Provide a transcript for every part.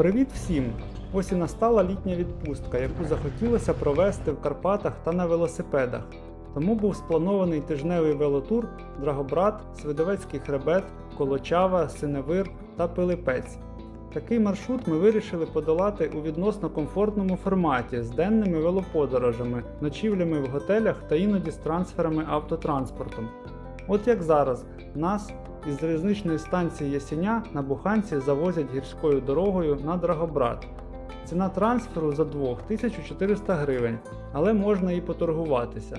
Привіт всім! Ось і настала літня відпустка, яку захотілося провести в Карпатах та на велосипедах. Тому був спланований тижневий велотур Драгобрат, Свидовецький хребет, Колочава, Синевир та Пилипець. Такий маршрут ми вирішили подолати у відносно комфортному форматі з денними велоподорожами, ночівлями в готелях та іноді з трансферами автотранспортом. От як зараз нас із залізничної станції Ясеня на Буханці завозять гірською дорогою на Драгобрат. Ціна трансферу за двох 1400 гривень, але можна і поторгуватися.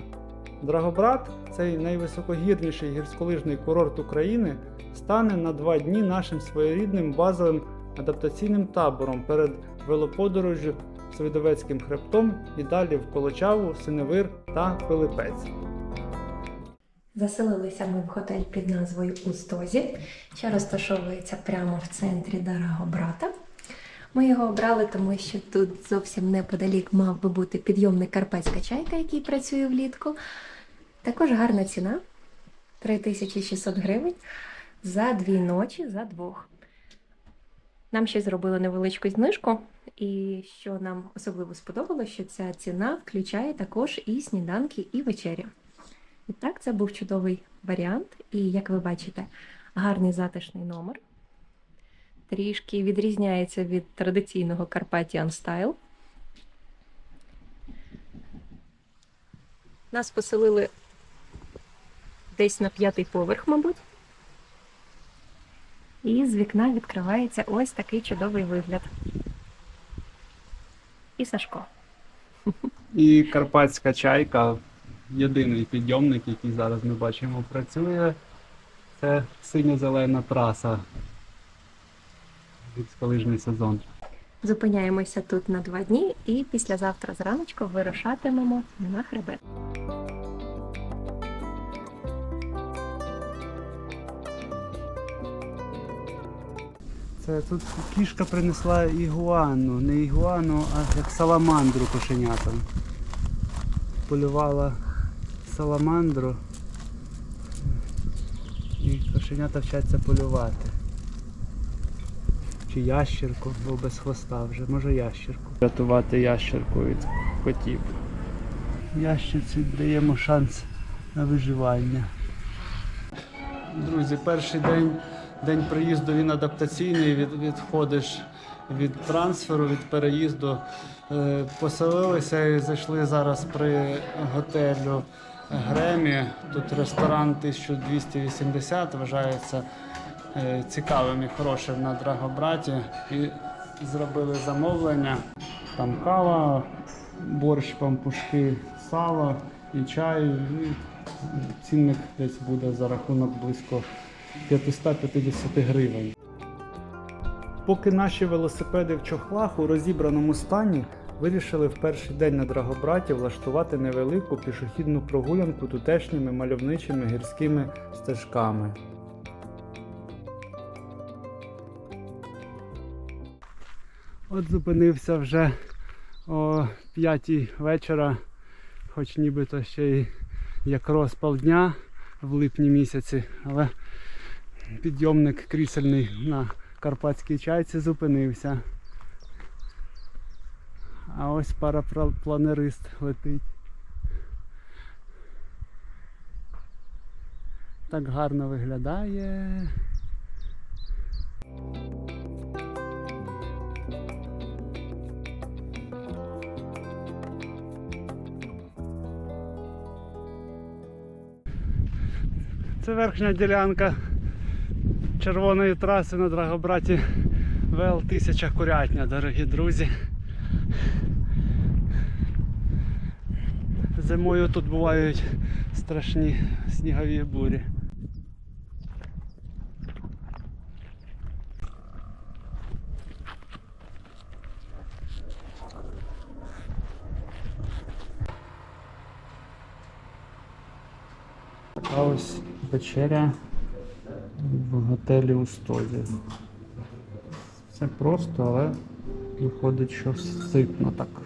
Драгобрат, цей найвисокогірніший гірськолижний курорт України, стане на два дні нашим своєрідним базовим адаптаційним табором перед велоподорожжю Свидовецьким хребтом і далі в Колочаву, Синевир та Пилипець. Заселилися ми в готель під назвою Устозі, що розташовується прямо в центрі Дарагобрата. Ми його обрали, тому що тут зовсім неподалік мав би бути підйомник Карпатська чайка, який працює влітку. Також гарна ціна 3600 гривень за дві ночі за двох. Нам ще зробили невеличку знижку, і що нам особливо сподобалося, що ця ціна включає також і сніданки, і вечері. І так, це був чудовий варіант. І як ви бачите, гарний затишний номер. Трішки відрізняється від традиційного Carpathian Style. Нас поселили десь на п'ятий поверх, мабуть. І з вікна відкривається ось такий чудовий вигляд. І Сашко. І Карпатська чайка, єдиний підйомник, який зараз ми бачимо, працює. Це синьо-зелена траса. від Гірськолижний сезон. Зупиняємося тут на два дні і післязавтра зраночку вирушатимемо на хребет. Це тут кішка принесла ігуану, не ігуану, а як саламандру кошенятам. Полювала саламандру. І кошенята вчаться полювати. Чи ящерку, бо без хвоста вже, може ящерку. Рятувати ящерку від котів. Ящерці даємо шанс на виживання. Друзі, перший день, день приїзду він адаптаційний, від, відходиш від трансферу, від переїзду. Е, поселилися і зайшли зараз при готелю Гремі. Тут ресторан 1280 вважається е, цікавим і хорошим на Драгобраті. І зробили замовлення. Там кава, борщ, пампушки, сало і чай. І цінник десь буде за рахунок близько 550 гривень. Поки наші велосипеди в чохлах у розібраному стані вирішили в перший день на Драгобраті влаштувати невелику пішохідну прогулянку тутешніми мальовничими гірськими стежками. От зупинився вже о 5 вечора, хоч нібито ще й як розпал дня в липні місяці, але підйомник крісельний на Карпатській чайці зупинився. А ось парапланерист летить. Так гарно виглядає. Це верхня ділянка червоної траси на Драгобраті ВЛ 1000 Курятня, дорогі друзі. Зимою тут бувають страшні снігові бурі. А ось вечеря в готелі у Стозі. Все просто, але виходить, що ситно так.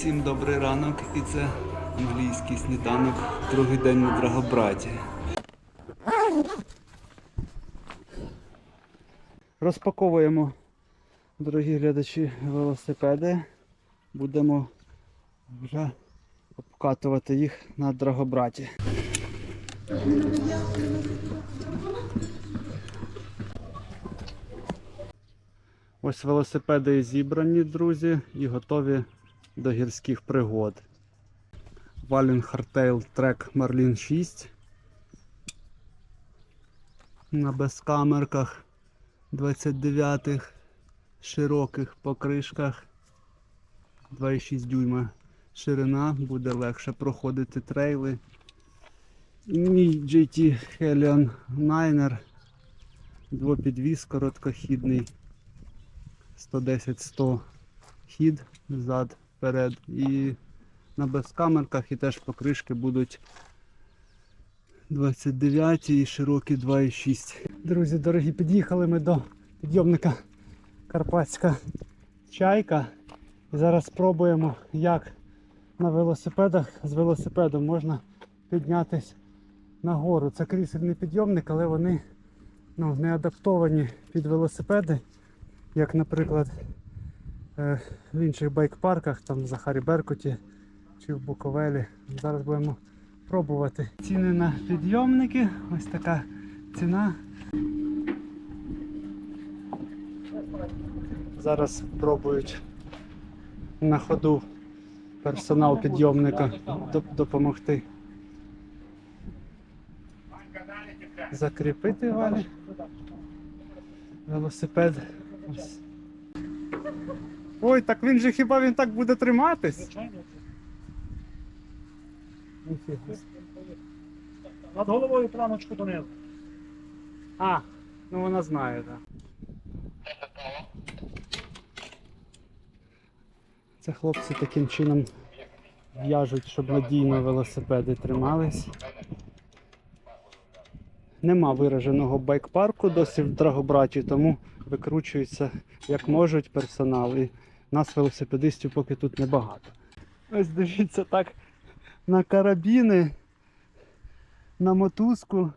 Всім добрий ранок і це англійський сніданок, другий день на Драгобраті. Розпаковуємо Дорогі глядачі велосипеди, будемо вже обкатувати їх на Драгобраті. Ось велосипеди зібрані, друзі, і готові до гірських пригод. Валін Hardtail Trek Marlin 6 на безкамерках 29-х широких покришках 2,6 дюйма ширина, буде легше проходити трейли. Мій GT Helion Niner двопідвіз короткохідний 110-100 хід зад вперед і на безкамерках і теж покришки будуть 29 і широкі 2,6. Друзі, дорогі, під'їхали ми до підйомника Карпатська чайка. І зараз спробуємо, як на велосипедах з велосипедом можна піднятися нагору. Це крісельний підйомник, але вони ну, не адаптовані під велосипеди, як, наприклад, в інших байк-парках, там в Захарі Беркуті чи в Буковелі. Зараз будемо пробувати. Ціни на підйомники. Ось така ціна. Зараз пробують на ходу персонал підйомника допомогти. Закріпити валі. Велосипед. Ось. Ой, так він же хіба він так буде триматись? Ніфіга. Над головою планочку донизу. А, ну вона знає, так. Це хлопці таким чином в'яжуть, щоб надійно велосипеди тримались. Нема вираженого байк-парку досі в Драгобраті, тому викручуються як можуть персонал. І нас велосипедистів поки тут небагато. Ось дивіться так на карабіни, на мотузку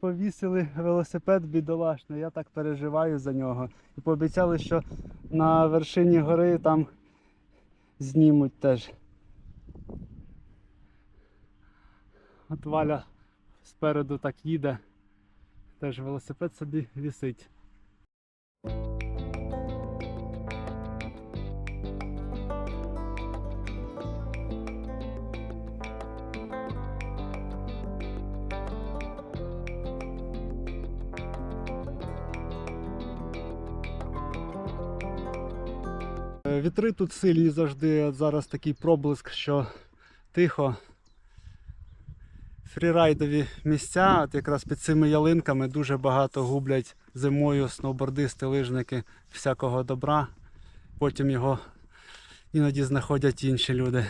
повісили велосипед бідолашний. Я так переживаю за нього. І пообіцяли, що на вершині гори там знімуть теж. От Валя спереду так їде. Теж велосипед собі вісить. Вітри тут сильні завжди. Зараз такий проблиск, що тихо. Фрірайдові місця, от якраз під цими ялинками дуже багато гублять зимою сноубордисти, лижники всякого добра. Потім його іноді знаходять інші люди.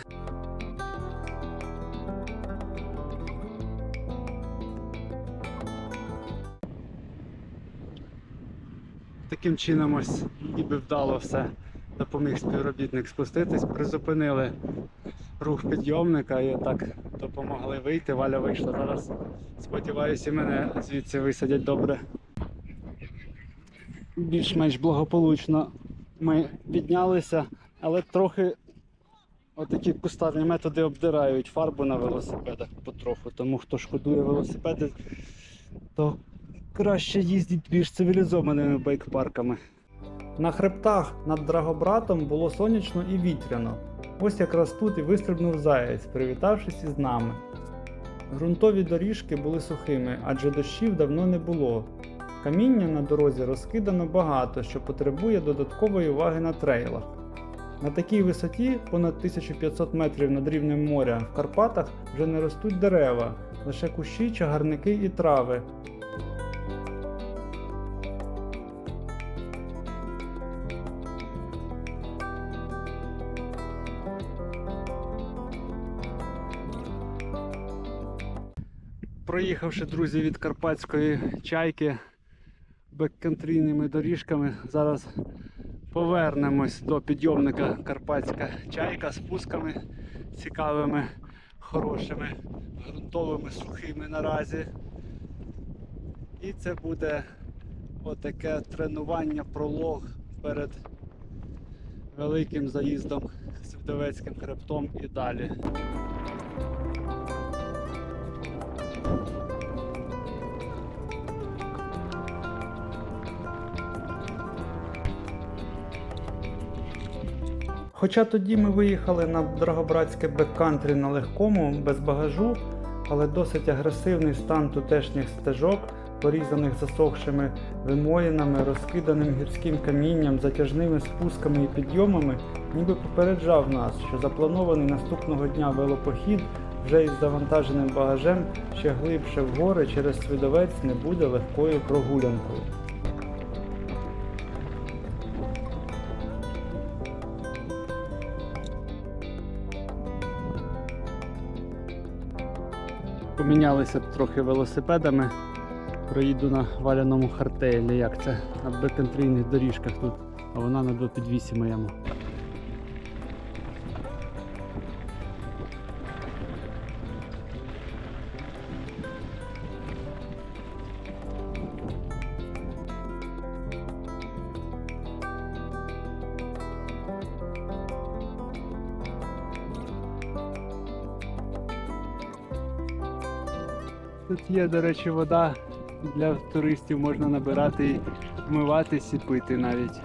Таким чином ось ніби вдало все допоміг співробітник спуститись, призупинили рух підйомника і так допомогли вийти. Валя вийшла. Зараз сподіваюся, мене звідси висадять добре. Більш-менш благополучно ми піднялися, але трохи отакі кустарні методи обдирають фарбу на велосипедах потроху. Тому хто шкодує велосипеди, то краще їздіть більш цивілізованими байк-парками. На хребтах над Драгобратом було сонячно і вітряно. Ось якраз тут і вистрибнув заєць, привітавшись із нами. Ґрунтові доріжки були сухими, адже дощів давно не було. Каміння на дорозі розкидано багато, що потребує додаткової уваги на трейлах. На такій висоті, понад 1500 метрів над рівнем моря, в Карпатах вже не ростуть дерева, лише кущі, чагарники і трави, Проїхавши, друзі, від карпатської чайки бекконтрійними доріжками, зараз повернемось до підйомника Карпатська чайка з пусками цікавими, хорошими, ґрунтовими, сухими наразі. І це буде отаке тренування, пролог перед великим заїздом Свідовецьким хребтом і далі. Хоча тоді ми виїхали на Драгобратське беккантрі на легкому, без багажу, але досить агресивний стан тутешніх стежок, порізаних засохшими вимоїнами, розкиданим гірським камінням, затяжними спусками і підйомами, ніби попереджав нас, що запланований наступного дня велопохід вже із завантаженим багажем ще глибше в гори через Свідовець не буде легкою прогулянкою. Помінялися трохи велосипедами. Проїду на валяному хартейлі, як це на бекентрійних доріжках тут, а вона на двопідвісі моєму. Тут є, до речі, вода для туристів можна набирати і вмиватись і пити навіть.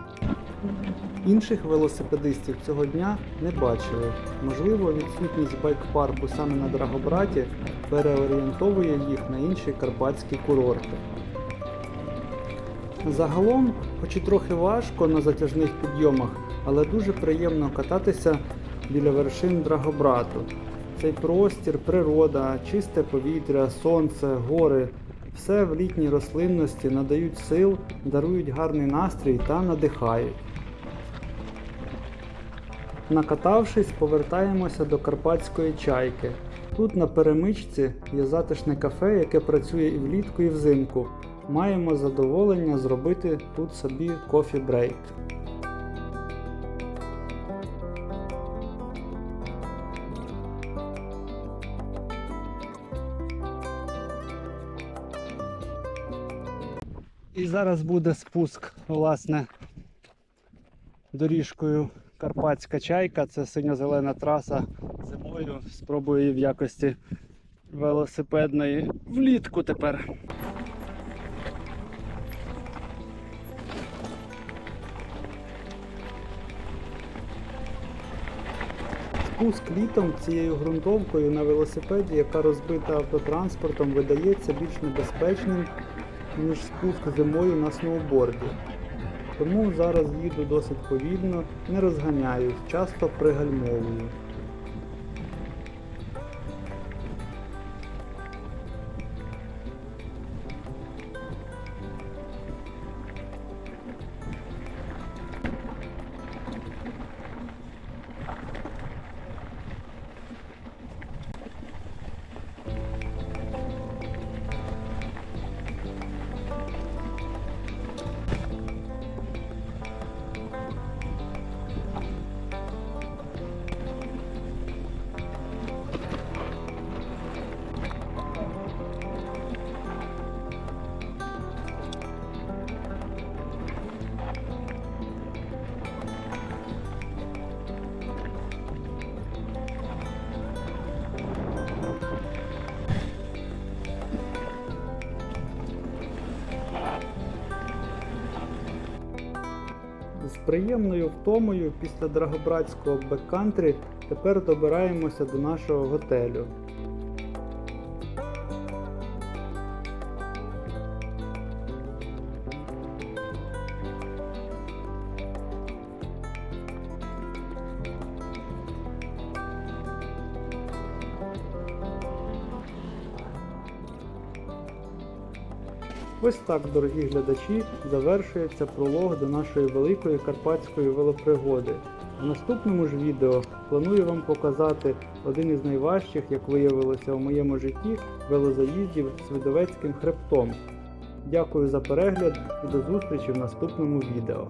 Інших велосипедистів цього дня не бачили. Можливо, відсутність байк-парку саме на Драгобраті переорієнтовує їх на інші карпатські курорти. Загалом, хоч і трохи важко на затяжних підйомах, але дуже приємно кататися біля вершин Драгобрату. Цей простір, природа, чисте повітря, сонце, гори все в літній рослинності надають сил, дарують гарний настрій та надихають. Накатавшись, повертаємося до карпатської чайки. Тут на перемичці є затишне кафе, яке працює і влітку, і взимку. Маємо задоволення зробити тут собі кофі-брейк. І зараз буде спуск, власне, доріжкою Карпатська чайка. Це синьо-зелена траса зимою. Спробую її в якості велосипедної влітку тепер. Спуск літом цією ґрунтовкою на велосипеді, яка розбита автотранспортом, видається більш небезпечним, ніж спуск зимою на сноуборді. Тому зараз їду досить повільно, не розганяюсь, часто пригальмовую. Приємною втомою після Драгобратського беккантрі тепер добираємося до нашого готелю. Ось так, дорогі глядачі, завершується пролог до нашої великої карпатської велопригоди. В наступному ж відео планую вам показати один із найважчих, як виявилося у моєму житті, велозаїздів з Видовецьким хребтом. Дякую за перегляд і до зустрічі в наступному відео.